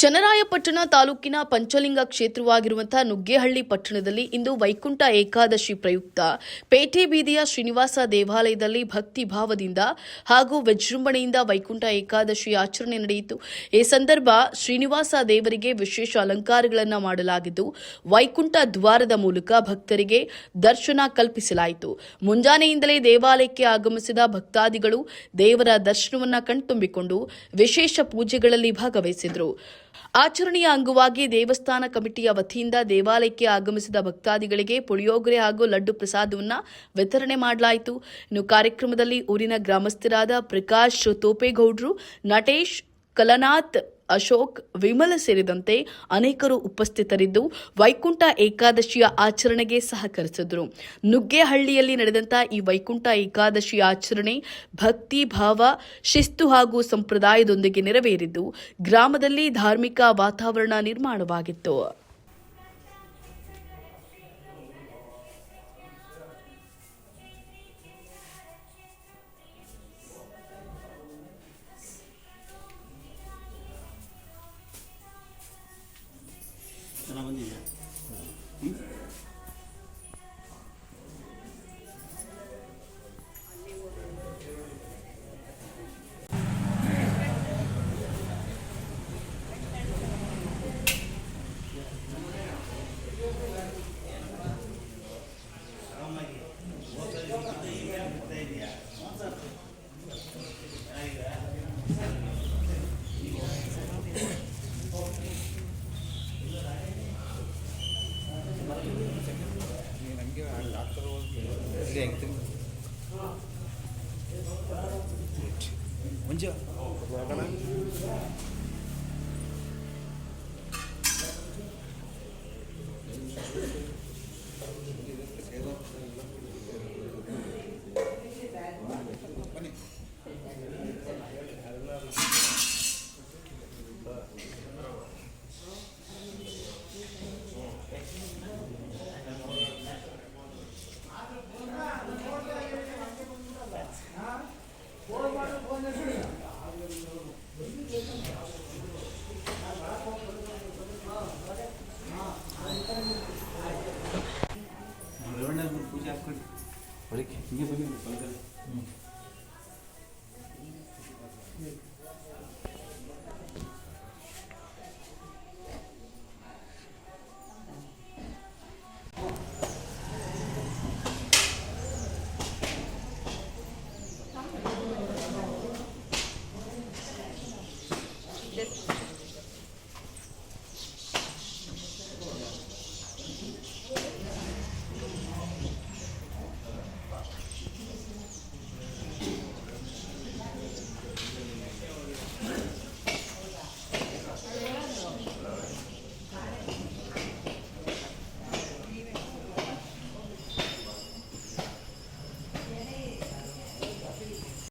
ಚನ್ನರಾಯಪಟ್ಟಣ ತಾಲೂಕಿನ ಪಂಚಲಿಂಗ ಕ್ಷೇತ್ರವಾಗಿರುವಂತಹ ನುಗ್ಗೇಹಳ್ಳಿ ಪಟ್ಟಣದಲ್ಲಿ ಇಂದು ವೈಕುಂಠ ಏಕಾದಶಿ ಪ್ರಯುಕ್ತ. ಪೇಟೆ ಬೀದಿಯ ಶ್ರೀನಿವಾಸ ದೇವಾಲಯದಲ್ಲಿ ಭಕ್ತಿ ಭಾವದಿಂದ ಹಾಗೂ ವಿಜೃಂಭಣೆಯಿಂದ ವೈಕುಂಠ ಏಕಾದಶಿ ಆಚರಣೆ ನಡೆಯಿತು. ಈ ಸಂದರ್ಭ ಶ್ರೀನಿವಾಸ ದೇವರಿಗೆ ವಿಶೇಷ ಅಲಂಕಾರಗಳನ್ನು ಮಾಡಲಾಗಿದ್ದು, ವೈಕುಂಠ ದ್ವಾರದ ಮೂಲಕ ಭಕ್ತರಿಗೆ ದರ್ಶನ ಕಲ್ಪಿಸಲಾಯಿತು. ಮುಂಜಾನೆಯಿಂದಲೇ ದೇವಾಲಯಕ್ಕೆ ಆಗಮಿಸಿದ ಭಕ್ತಾದಿಗಳು ದೇವರ ದರ್ಶನವನ್ನು ಕಣ್ತುಂಬಿಕೊಂಡು ವಿಶೇಷ ಪೂಜೆಗಳಲ್ಲಿ ಭಾಗವಹಿಸಿದರು. ಆಚರಣೆಯ ಅಂಗವಾಗಿ ದೇವಸ್ಥಾನ ಕಮಿಟಿಯ ವತಿಯಿಂದ ದೇವಾಲಯಕ್ಕೆ ಆಗಮಿಸಿದ ಭಕ್ತಾದಿಗಳಿಗೆ ಪುಳಿಯೋಗರೆ ಹಾಗೂ ಲಡ್ಡು ಪ್ರಸಾದವನ್ನು ವಿತರಣೆ ಮಾಡಲಾಯಿತು. ಇನ್ನು ಕಾರ್ಯಕ್ರಮದಲ್ಲಿ ಊರಿನ ಗ್ರಾಮಸ್ಥರಾದ ಪ್ರಕಾಶ್ ತೋಪೇಗೌಡ್ರು, ನಟೇಶ್ ಕಲನಾಥ್ ಅಶೋಕ್, ವಿಮಲ ಸೇರಿದಂತೆ ಅನೇಕರು ಉಪಸ್ಥಿತರಿದ್ದು ವೈಕುಂಠ ಏಕಾದಶಿಯ ಆಚರಣೆಗೆ ಸಹಕರಿಸಿದರು. ನುಗ್ಗೆಹಳ್ಳಿಯಲ್ಲಿ ನಡೆದಂತ ಈ ವೈಕುಂಠ ಏಕಾದಶಿ ಆಚರಣೆ ಭಕ್ತಿ, ಭಾವ, ಶಿಸ್ತು ಹಾಗೂ ಸಂಪ್ರದಾಯದೊಂದಿಗೆ ನೆರವೇರಿದ್ದು, ಗ್ರಾಮದಲ್ಲಿ ಧಾರ್ಮಿಕ ವಾತಾವರಣ ನಿರ್ಮಾಣವಾಗಿತ್ತು. 其他问题？嗯。ಚೆನ್ನಾಗಿ ಬಂದಿದೆಯಾ ಮಂಜು 我的，你那边是哪个？